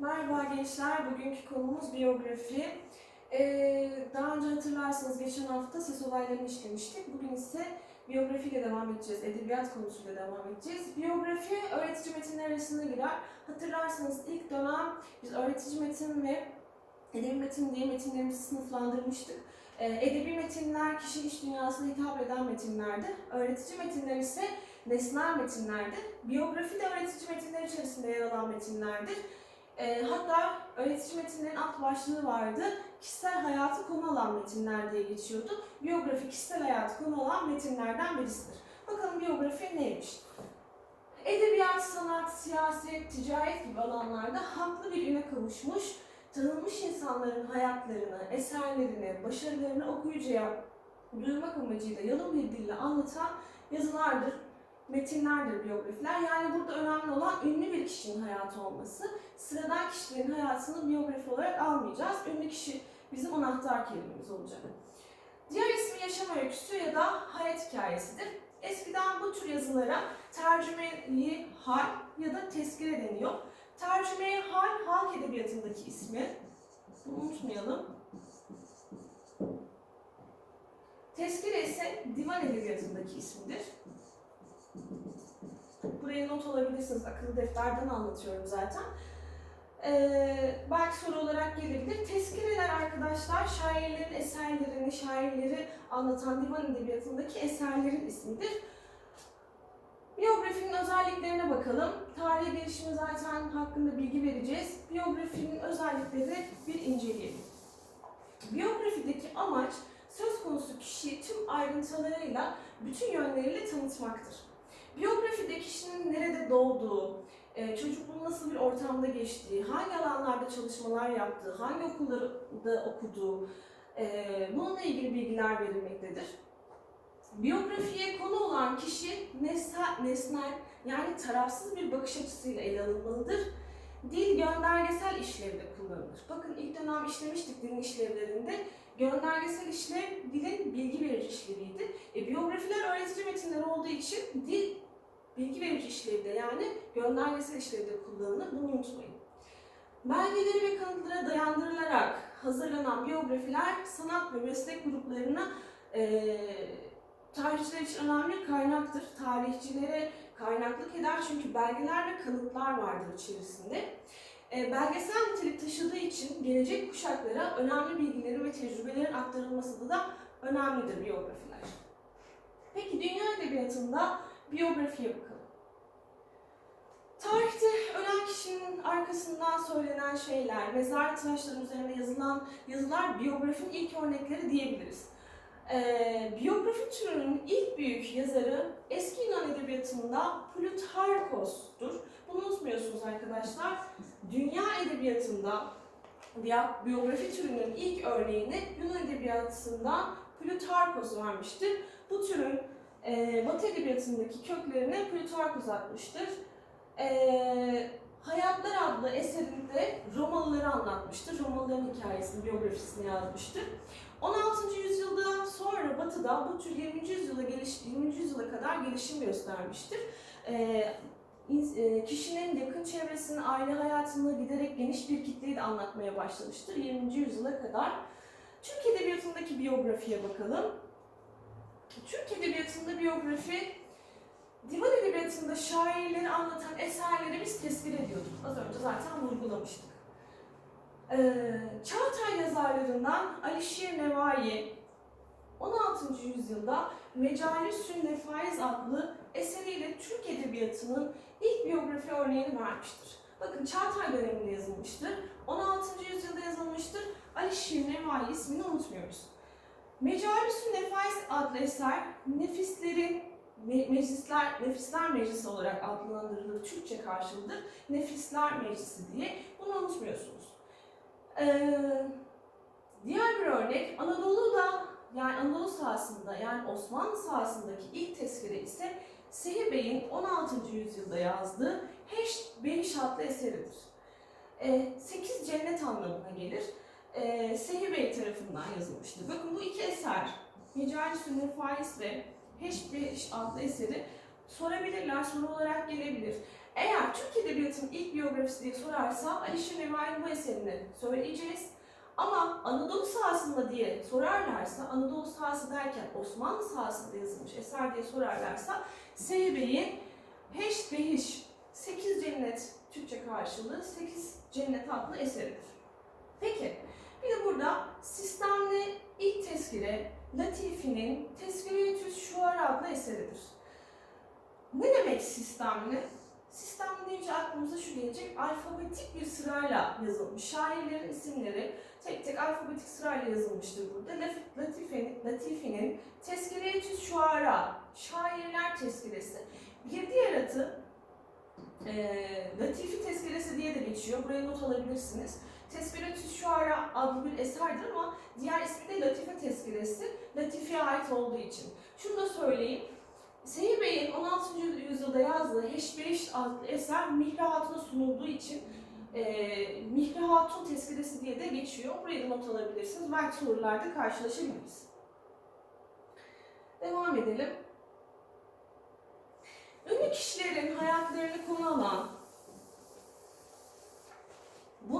Merhaba gençler, bugünkü konumuz biyografi. Ee, daha önce hatırlarsanız geçen hafta ses olaylarını işlemiştik. Bugün ise biyografiyle devam edeceğiz, edebiyat konusuyla devam edeceğiz. Biyografi öğretici metinler arasında girer. Hatırlarsanız ilk dönem biz öğretici metin ve edebi metin diye metinlerimizi sınıflandırmıştık. Ee, edebi metinler kişi iç dünyasına hitap eden metinlerdi. Öğretici metinler ise nesnel metinlerdir. Biyografi de öğretici metinler içerisinde yer alan metinlerdir. E, hatta öğretici metinlerin alt başlığı vardı. Kişisel hayatı konu alan metinler diye geçiyordu. Biyografi kişisel hayatı konu alan metinlerden birisidir. Bakalım biyografi neymiş? Edebiyat, sanat, siyaset, ticaret gibi alanlarda haklı bir üne kavuşmuş, tanınmış insanların hayatlarını, eserlerini, başarılarını okuyucuya duyurmak amacıyla yalın bir dille anlatan yazılardır, metinlerdir biyografiler. Yani burada önemli olan ünlü bir kişinin hayatı olması. Sıradan kişilerin hayatını biyografi olarak almayacağız. Ünlü kişi bizim anahtar kelimemiz olacak. Diğer ismi yaşam öyküsü ya da hayat hikayesidir. Eskiden bu tür yazılara tercümeyi hal ya da tezkire deniyor. Tercümeyi hal, halk edebiyatındaki ismi. Bunu unutmayalım. Tezkire ise divan edebiyatındaki ismidir. Buraya not alabilirsiniz. Akıllı defterden anlatıyorum zaten. Ee, belki soru olarak gelebilir. Tezkireler arkadaşlar şairlerin eserlerini, şairleri anlatan divan edebiyatındaki eserlerin ismidir. Biyografinin özelliklerine bakalım. Tarihe gelişimi zaten hakkında bilgi vereceğiz. Biyografinin özellikleri bir inceleyelim. Biyografideki amaç söz konusu kişiyi tüm ayrıntılarıyla, bütün yönleriyle tanıtmaktır. Biyografide kişinin nerede doğduğu, e, çocukluğun nasıl bir ortamda geçtiği, hangi alanlarda çalışmalar yaptığı, hangi okullarda okuduğu, e, bununla ilgili bilgiler verilmektedir. Biyografiye konu olan kişi nesnel, nesnel yani tarafsız bir bakış açısıyla ele alınmalıdır. Dil göndergesel işlevde kullanılır. Bakın ilk dönem işlemiştik dilin işlevlerinde. Göndergesel işlev dilin bilgi verici işleviydi. E, biyografiler öğretici metinler olduğu için dil bilgi verici işlevde yani göndergesel işlevde kullanılır. Bunu unutmayın. Belgeleri ve kanıtlara dayandırılarak hazırlanan biyografiler sanat ve meslek gruplarına e, tarihçiler için önemli kaynaktır. Tarihçilere kaynaklık eder çünkü belgeler ve kanıtlar vardır içerisinde. E, belgesel nitelik taşıdığı için gelecek kuşaklara önemli bilgilerin ve tecrübelerin aktarılması da önemlidir biyografiler. Peki dünya edebiyatında biyografiye bakalım. Tarihte ölen kişinin arkasından söylenen şeyler, mezar taşlarının üzerine yazılan yazılar biyografinin ilk örnekleri diyebiliriz. Ee, biyografi türünün ilk büyük yazarı eski Yunan edebiyatında Plutarkos'tur. Bunu unutmuyorsunuz arkadaşlar. Dünya edebiyatında biya- biyografi türünün ilk örneğini Yunan edebiyatında Plutarkos vermiştir. Bu türün e, Batı edebiyatındaki köklerini Plutarkos atmıştır. E, Hayatlar adlı eserinde Romalıları anlatmıştır. Romalıların hikayesini, biyografisini yazmıştır. 16. yüzyılda sonra Batı'da bu tür 20. yüzyıla geliş 20. yüzyıla kadar gelişim göstermiştir. Ee, e, kişinin yakın çevresini, aile hayatını giderek geniş bir kitleyi de anlatmaya başlamıştır 20. yüzyıla kadar. Türk edebiyatındaki biyografiye bakalım. Türk edebiyatında biyografi divan edebiyatında şairleri anlatan eserleri biz tespit ediyorduk. Az önce zaten vurgulamıştık. Ee, Çağatay yazarlarından Alişir Nevai 16. yüzyılda Mecalisün Nefaiz adlı eseriyle Türk Edebiyatı'nın ilk biyografi örneğini vermiştir. Bakın Çağatay döneminde yazılmıştır. 16. yüzyılda yazılmıştır. Alişir Nevai ismini unutmuyoruz. Mecalisün Nefaiz adlı eser nefislerin me- meclisler, nefisler meclisi olarak adlandırılır. Türkçe karşılığıdır. Nefisler meclisi diye. Bunu unutmuyorsunuz. Ee, diğer bir örnek Anadolu'da yani Anadolu sahasında yani Osmanlı sahasındaki ilk tezkere ise Sehi Bey'in 16. yüzyılda yazdığı Heşt Behiş adlı eseridir. Ee, sekiz cennet anlamına gelir. Ee, Sehi Bey tarafından yazılmıştır. Bakın eser Mecalisü Nefais ve Heşt Behiş adlı eseri sorabilirler, soru olarak gelebilir. Eğer Türk Edebiyatı'nın ilk biyografisi diye sorarsa Alişir Nevai'nin bu eserini söyleyeceğiz. Ama Anadolu sahasında diye sorarlarsa, Anadolu sahası derken Osmanlı sahasında yazılmış eser diye sorarlarsa Seybey'in Heşt Behiş, 8 Cennet Türkçe karşılığı 8 Cennet adlı eseridir. Peki, bir de burada sistemli ilk tezkire Latifi'nin Tezkire-i Şuara adlı eseridir. Ne demek sistemli? Sistemli deyince aklımıza şu gelecek, alfabetik bir sırayla yazılmış. Şairlerin isimleri tek tek alfabetik sırayla yazılmıştır burada. Latife'nin, Latifi'nin Tezkire-i Şuara, şairler tezkiresi. Bir diğer adı e, Latifi tezkiresi diye de geçiyor. Buraya not alabilirsiniz. Tezkire-i Şuara adlı bir eserdir ama diğer ismi de Latife tezkiresi. Latifi'ye ait olduğu için. Şunu da söyleyeyim. Seyyid Bey'in 16. yüzyılda yazdığı Heşbeş adlı eser Mihri Hatun'a sunulduğu için e, Mihri Hatun tezkiresi diye de geçiyor. Burayı da not alabilirsiniz. Belki sorularda karşılaşabiliriz. Devam edelim. Ünlü kişilerin hayatlarını konu alan,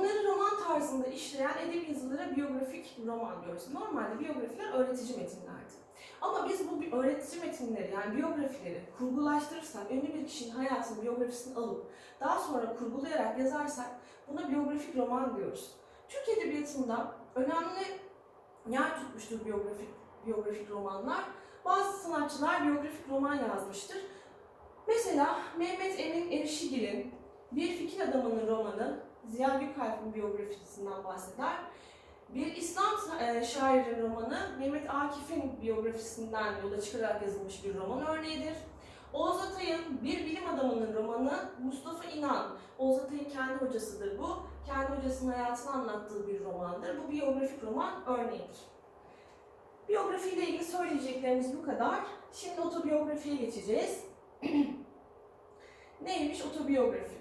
bunları roman tarzında işleyen edebi yazılara biyografik roman diyoruz. Normalde biyografiler öğretici metinlerdi. Ama biz bu öğretici metinleri yani biyografileri kurgulaştırırsak, ünlü bir kişinin hayatını, biyografisini alıp daha sonra kurgulayarak yazarsak buna biyografik roman diyoruz. Türk Edebiyatı'nda önemli yer tutmuştur biyografik, biyografik romanlar. Bazı sanatçılar biyografik roman yazmıştır. Mesela Mehmet Emin Erişigil'in Bir Fikir Adamının romanı Ziya Gökalp'in biyografisinden bahseder. Bir İslam e, şairinin romanı Mehmet Akif'in biyografisinden yola çıkarak yazılmış bir roman örneğidir. Oğuz Atay'ın Bir Bilim Adamının romanı Mustafa İnan, Oğuz Atay'ın kendi hocasıdır bu. Kendi hocasının hayatını anlattığı bir romandır. Bu biyografik roman örneğidir. Biyografiyle ilgili söyleyeceklerimiz bu kadar. Şimdi otobiyografiye geçeceğiz. Neymiş otobiyografi?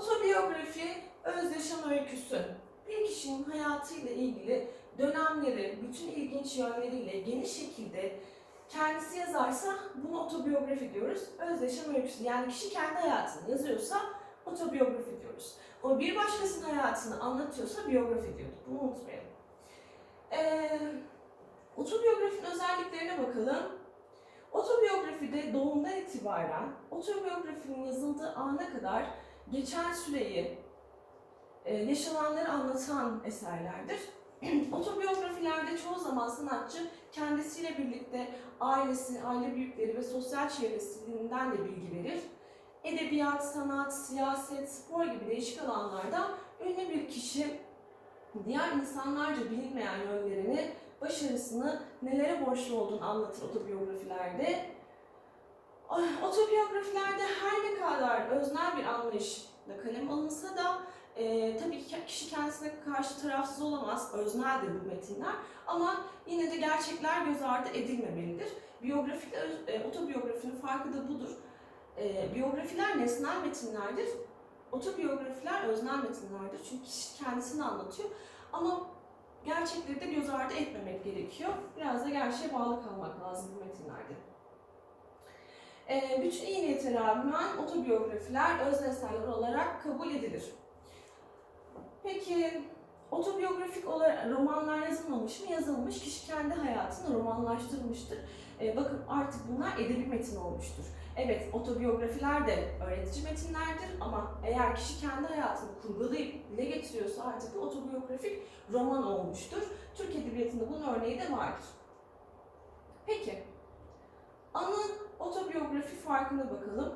Otobiyografi, özdeşem öyküsü. Bir kişinin hayatıyla ilgili dönemleri, bütün ilginç yönleriyle geniş şekilde kendisi yazarsa bunu otobiyografi diyoruz. Özdeşem öyküsü. Yani kişi kendi hayatını yazıyorsa otobiyografi diyoruz. O bir başkasının hayatını anlatıyorsa biyografi diyorduk. Bunu unutmayalım. Ee, otobiyografinin özelliklerine bakalım. Otobiyografide doğumdan itibaren otobiyografinin yazıldığı ana kadar geçen süreyi, e, yaşananları anlatan eserlerdir. Otobiyografilerde çoğu zaman sanatçı kendisiyle birlikte ailesi, aile büyükleri ve sosyal çevresinden de bilgi verir. Edebiyat, sanat, siyaset, spor gibi değişik alanlarda ünlü bir kişi diğer insanlarca bilinmeyen yönlerini, başarısını, nelere borçlu olduğunu anlatır otobiyografilerde. Ah, Otobiyografilerde her ne kadar öznel bir anlayışla kalem alınsa da e, tabii ki kişi kendisine karşı tarafsız olamaz, özneldir bu metinler ama yine de gerçekler göz ardı edilmemelidir. Biyografiyle e, otobiyografinin farkı da budur. E, biyografiler nesnel metinlerdir, otobiyografiler öznel metinlerdir çünkü kişi kendisini anlatıyor ama gerçekleri de göz ardı etmemek gerekiyor. Biraz da gerçeğe bağlı kalmak lazım bu metinlerde. E, bütün iyi niyete rağmen otobiyografiler özneseller olarak kabul edilir. Peki otobiyografik olarak romanlar yazılmamış mı? Yazılmış. Kişi kendi hayatını romanlaştırmıştır. Ee, bakın artık bunlar edebi metin olmuştur. Evet, otobiyografiler de öğretici metinlerdir ama eğer kişi kendi hayatını kurgulayıp dile getiriyorsa artık bu otobiyografik roman olmuştur. Türk Edebiyatı'nda bunun örneği de vardır. Peki, farkına bakalım.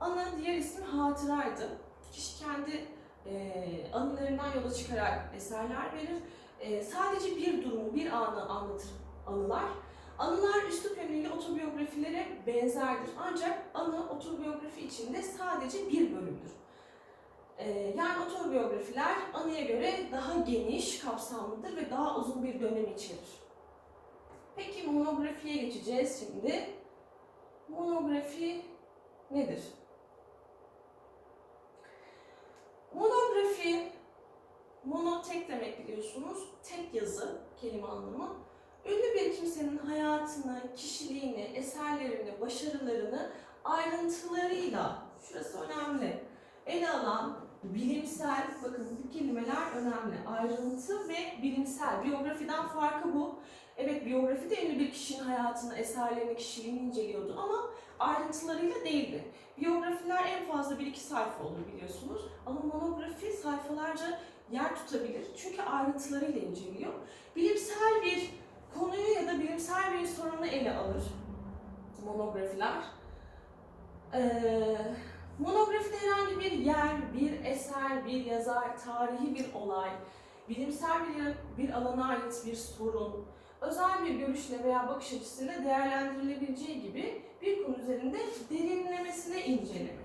Anı diğer ismi hatıraydı. Kişi kendi e, anılarından yola çıkarak eserler verir. E, sadece bir durumu, bir anı anlatır anılar. Anılar üslup yönüyle otobiyografilere benzerdir. Ancak anı otobiyografi içinde sadece bir bölümdür. E, yani otobiyografiler anıya göre daha geniş, kapsamlıdır ve daha uzun bir dönem içerir. Peki monografiye geçeceğiz şimdi. Monografi nedir? Monografi, mono tek demek biliyorsunuz, tek yazı kelime anlamı. Ünlü bir kimsenin hayatını, kişiliğini, eserlerini, başarılarını ayrıntılarıyla, şurası önemli, ele alan bilimsel, bakın bu kelimeler önemli, ayrıntı ve bilimsel. Biyografiden farkı bu. Evet biyografi de ünlü bir kişinin hayatını, eserlerini, kişiliğini inceliyordu ama ayrıntılarıyla değildi. Biyografiler en fazla 1-2 sayfa olur biliyorsunuz ama monografi sayfalarca yer tutabilir çünkü ayrıntılarıyla inceliyor. Bilimsel bir konuyu ya da bilimsel bir sorunu ele alır monografiler. Ee, monografide herhangi bir yer, bir eser, bir yazar, tarihi bir olay, bilimsel bir, bir alana ait bir sorun, özel bir görüşle veya bakış açısıyla değerlendirilebileceği gibi bir konu üzerinde derinlemesine inceleme.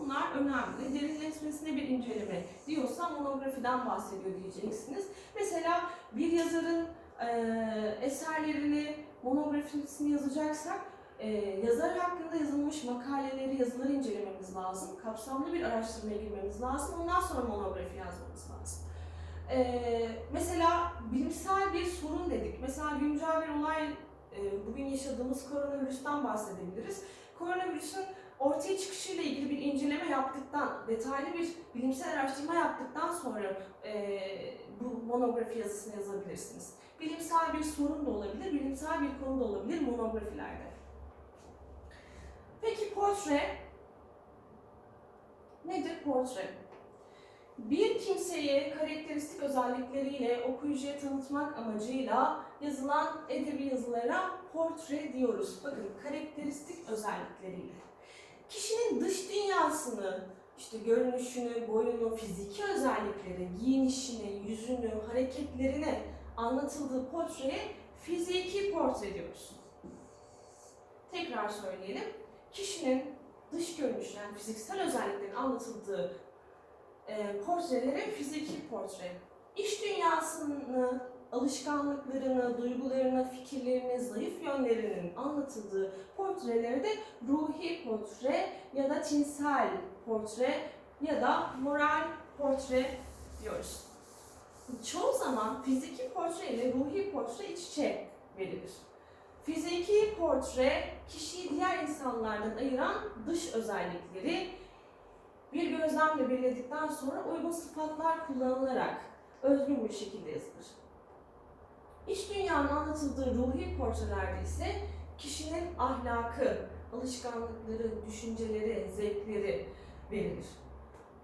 Bunlar önemli. Derinlemesine bir inceleme diyorsa monografiden bahsediyor diyeceksiniz. Mesela bir yazarın eee eserlerini, monografisini yazacaksak eee yazar hakkında yazılmış makaleleri, yazıları incelememiz lazım. Kapsamlı bir araştırmaya girmemiz lazım. Ondan sonra monografi yazmamız lazım. Ee, mesela bilimsel bir sorun dedik. Mesela güncel bir olay, e, bugün yaşadığımız koronavirüsten bahsedebiliriz. Koronavirüsün ortaya çıkışıyla ilgili bir inceleme yaptıktan, detaylı bir bilimsel araştırma yaptıktan sonra e, bu monografi yazısını yazabilirsiniz. Bilimsel bir sorun da olabilir, bilimsel bir konu da olabilir monografilerde. Peki portre nedir portre? Bir kimseyi karakteristik özellikleriyle okuyucuya tanıtmak amacıyla yazılan edebi yazılara portre diyoruz. Bakın karakteristik özellikleriyle. Kişinin dış dünyasını, işte görünüşünü, boyunu, fiziki özellikleri, giyinişini, yüzünü, hareketlerini anlatıldığı portreye fiziki portre diyoruz. Tekrar söyleyelim. Kişinin dış görünüşü, yani fiziksel özelliklerin anlatıldığı e, portrelere fiziki portre. İş dünyasını, alışkanlıklarını, duygularını, fikirlerini, zayıf yönlerinin anlatıldığı portrelere de ruhi portre ya da tinsel portre ya da moral portre diyoruz. Çoğu zaman fiziki portre ile ruhi portre iç içe verilir. Fiziki portre kişiyi diğer insanlardan ayıran dış özellikleri, bir gözlemle belirledikten sonra uygun sıfatlar kullanılarak özgün bir şekilde yazılır. İç dünyanın anlatıldığı ruhi portrelerde ise kişinin ahlakı, alışkanlıkları, düşünceleri, zevkleri verilir.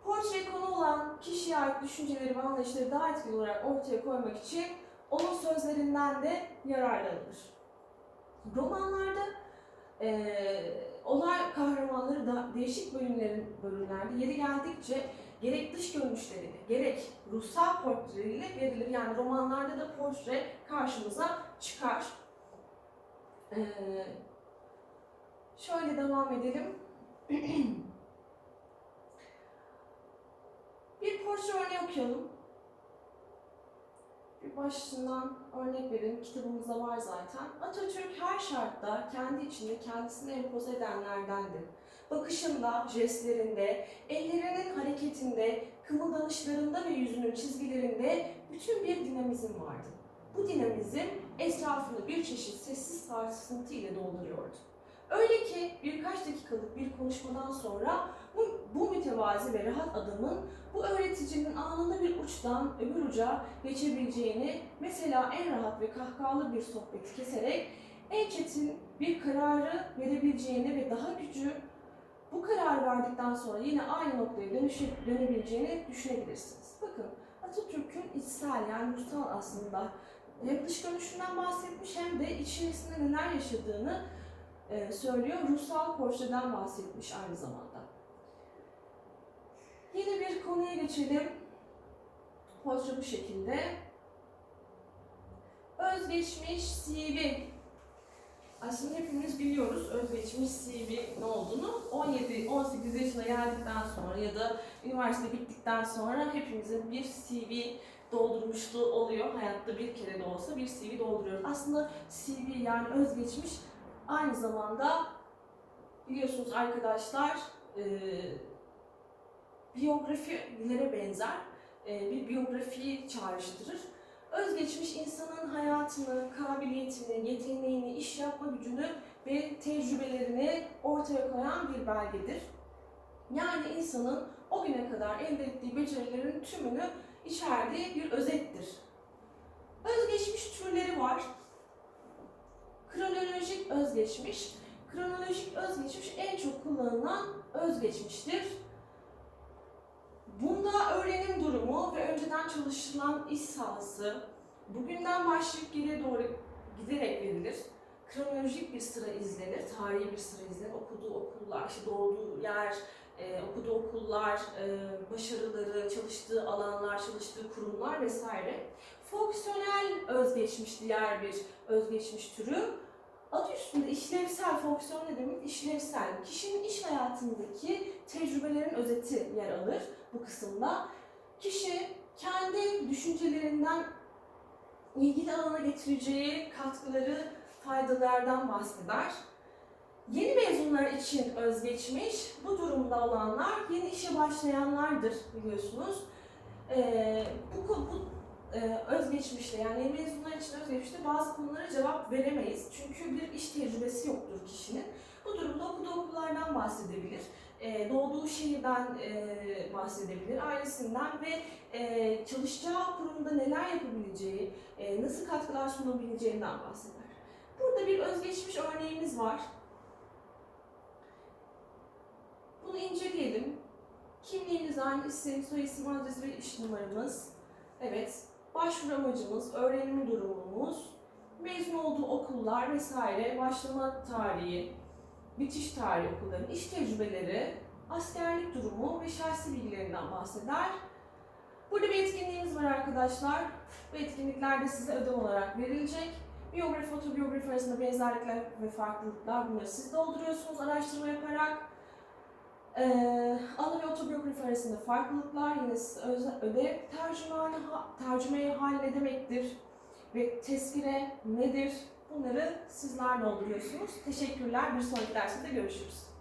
Portre konu olan kişiye ait düşünceleri ve anlayışları daha etkili olarak ortaya koymak için onun sözlerinden de yararlanılır. Romanlarda da değişik bölümlerin bölümlerde yeri geldikçe gerek dış görünüşleriyle gerek ruhsal portreleriyle verilir. Yani romanlarda da portre karşımıza çıkar. Ee, şöyle devam edelim. Bir portre örneği okuyalım. Bir başından örnek verelim. Kitabımızda var zaten. Atatürk her şartta kendi içinde kendisini empoze edenlerdendi. Bakışında, jestlerinde, ellerinin hareketinde, kımıldanışlarında ve yüzünün çizgilerinde bütün bir dinamizm vardı. Bu dinamizm etrafını bir çeşit sessiz sarsıntı ile dolduruyordu. Öyle ki birkaç dakikalık bir konuşmadan sonra bu, bu mütevazi ve rahat adamın bu öğreticinin anında bir uçtan öbür uca geçebileceğini, mesela en rahat ve kahkahalı bir sohbeti keserek en çetin bir kararı verebileceğini ve daha gücü bu kararı verdikten sonra yine aynı noktaya dönüşe, dönebileceğini düşünebilirsiniz. Bakın Atatürk'ün içsel yani ruhsal aslında hem dış görünüşünden bahsetmiş hem de içerisinde neler yaşadığını e, söylüyor. Ruhsal portreden bahsetmiş aynı zamanda. Yeni bir konuya geçelim. Portre bu şekilde. Özgeçmiş CV. Aslında hepimiz biliyoruz özgeçmiş CV ne olduğunu. 17-18 yaşına geldikten sonra ya da üniversite bittikten sonra hepimizin bir CV doldurmuşluğu oluyor. Hayatta bir kere de olsa bir CV dolduruyoruz. Aslında CV yani özgeçmiş aynı zamanda biliyorsunuz arkadaşlar e, biyografilere benzer e, bir biyografiyi çağrıştırır. Özgeçmiş insanın hayatını, kabiliyetini, yeteneğini, iş yapma gücünü ve tecrübelerini ortaya koyan bir belgedir. Yani insanın o güne kadar elde ettiği becerilerin tümünü içerdiği bir özettir. Özgeçmiş türleri var. Kronolojik özgeçmiş. Kronolojik özgeçmiş en çok kullanılan özgeçmiştir. Bunda öğrenim durumu ve önceden çalışılan iş sahası bugünden başlayıp geriye doğru giderek verilir. Kronolojik bir sıra izlenir, tarihi bir sıra izlenir. Okuduğu okullar, işte doğduğu yer, e, okuduğu okullar, e, başarıları, çalıştığı alanlar, çalıştığı kurumlar vesaire. Fonksiyonel özgeçmiş diğer bir özgeçmiş türü. Adı üstünde işlevsel, fonksiyon ne demek? İşlevsel. Kişinin iş hayatındaki tecrübelerin özeti yer alır bu kısımda. Kişi kendi düşüncelerinden ilgili alana getireceği katkıları, faydalardan bahseder. Yeni mezunlar için özgeçmiş, bu durumda olanlar yeni işe başlayanlardır biliyorsunuz. Ee, bu, bu e, özgeçmişte yani yeni mezunlar için özgeçmişte bazı konulara cevap veremeyiz. Çünkü bir iş tecrübesi yoktur kişinin. Bu durumda okuduğu okullardan bahsedebilir. E, doğduğu şehirden e, bahsedebilir, ailesinden ve e, çalışacağı kurumda neler yapabileceği, e, nasıl katkılar sunabileceğinden bahseder. Burada bir özgeçmiş örneğimiz var. Bunu inceleyelim. Kimliğimiz aynı isim, soy isim, adres ve iş numaramız. Evet, başvuru amacımız, öğrenim durumumuz, mezun olduğu okullar vesaire, başlama tarihi, bitiş tarihi okulların, iş tecrübeleri, askerlik durumu ve şahsi bilgilerinden bahseder. Burada bir etkinliğimiz var arkadaşlar. Bu etkinlikler de size ödev olarak verilecek. Biyografi, otobiyografi arasında benzerlikler ve farklılıklar bunları siz dolduruyorsunuz araştırma yaparak. Ee, anı ve otobiyografi arasında farklılıklar yine ödev. Tercümane, ha, tercümeyi hal ne demektir? Ve tezkire nedir? Bunları sizler dolduruyorsunuz. Teşekkürler. Bir sonraki dersimde görüşürüz.